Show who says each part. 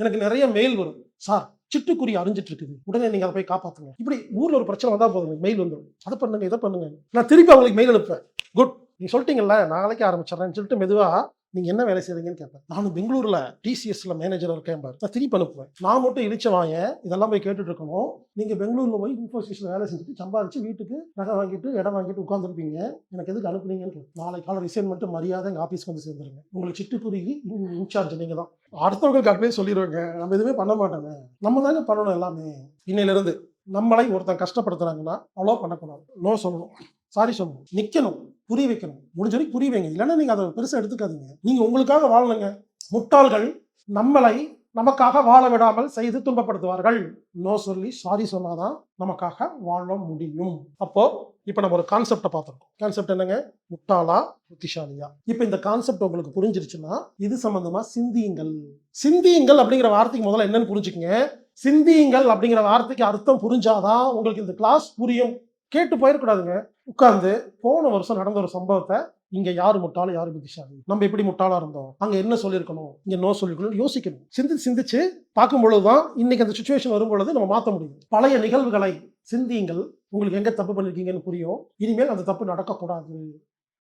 Speaker 1: எனக்கு நிறைய மெயில் வரும் சார் சிட்டுக்குறி அரிஞ்சிட்டு இருக்குது உடனே நீங்க அதை போய் காப்பாத்துங்க. இப்படி ஊர்ல ஒரு பிரச்சனை வந்தா போதும். மெயில் வந்துடும். அதை பண்ணுங்க இதை பண்ணுங்க. நான் திருப்பி அவங்களுக்கு மெயில் அனுப்புவேன். குட் நீங்க சொல்லிட்டீங்கல்ல நாளைக்கு ஆரம்பிச்சிடறேன்னு சொல்லிட்டு மெதுவா நீங்கள் என்ன வேலை செய்றீங்கன்னு கேட்பேன். நான் பெங்களூரில் டிசிஎஸ்ல மேனேஜர் இருக்கேன் பாரு. நான் திருப்பி அனுப்புவேன். நான் மட்டும் இழிச்ச வாங்க இதெல்லாம் போய் கேட்டுட்டு இருக்கணும். நீங்கள் பெங்களூரில் போய் இன்ஃபோசிஸ்ல வேலை செஞ்சுட்டு சம்பாதிச்சு வீட்டுக்கு நகை வாங்கிட்டு இடம் வாங்கிட்டு உட்காந்துருப்பீங்க எனக்கு எதுக்கு அனுப்புனீங்கன்னு நாளைக்கு காலை ரிசைன் மட்டும் மரியாதை எங்கள் ஆஃபீஸ்க்கு வந்து சேர்ந்துருங்க. உங்களுக்கு சிட்டுக்குருகி இன்சார்ஜ் நீங்கள் தான். அடுத்தவங்களுக்கு அப்படியே சொல்லிடுவாங்க நம்ம எதுவுமே பண்ண மாட்டோங்க நம்ம தாங்க பண்ணணும் எல்லாமே. இன்னையிலிருந்து நம்மளை ஒருத்தன் கஷ்டப்படுத்துறாங்கன்னா அவ்வளோ பண்ணக்கூடாது. நோ சொல்லணும். சாரி சொல்லணும். நிற்கணும் புரிய வைக்கணும். முடிஞ்ச வரைக்கும் புரிய வைங்க. இல்லைன்னா நீங்கள் அதை பெருசாக எடுத்துக்காதீங்க. நீங்கள் உங்களுக்காக வாழணுங்க. முட்டாள்கள் நம்மளை நமக்காக வாழ விடாமல் செய்து துன்பப்படுத்துவார்கள். நோ சொல்லி சாரி சொன்னாதான் நமக்காக வாழ முடியும். அப்போ இப்போ நம்ம ஒரு கான்செப்டை பார்த்துருக்கோம். கான்செப்ட் என்னங்க? முட்டாளா புத்திசாலியா. இப்போ இந்த கான்செப்ட் உங்களுக்கு புரிஞ்சிருச்சுன்னா இது சம்பந்தமா சிந்தியுங்கள். சிந்தியுங்கள் அப்படிங்கிற வார்த்தைக்கு முதல்ல என்னன்னு புரிஞ்சுக்கங்க. சிந்தியுங்கள் அப்படிங்கிற வார்த்தைக்கு அர்த்தம் புரிஞ்சாதான் உங்களுக்கு இந்த கிளாஸ் புரியும். கேட்டு போயிடக்கூடாதுங்க உட்கார்ந்து போன வருஷம் நடந்த ஒரு சம்பவத்தை இங்க யாரு முட்டாள யாரு புத்திசாலி நம்ம எப்படி முட்டாளா இருந்தோம்? அங்க என்ன சொல்லியிருக்கணும்? இங்க நோ சொல்லிருக்கணும் யோசிக்கணும். சிந்திச்சு சிந்திச்சு பார்க்கும் பொழுதுதான் இன்னைக்கு அந்த சுச்சுவேஷன் வரும்பொழுது நம்ம மாற்ற முடியும். பழைய நிகழ்வுகளை சிந்தியுங்கள். உங்களுக்கு எங்க தப்பு பண்ணிருக்கீங்கன்னு புரியும். இனிமேல் அந்த தப்பு நடக்கக்கூடாது.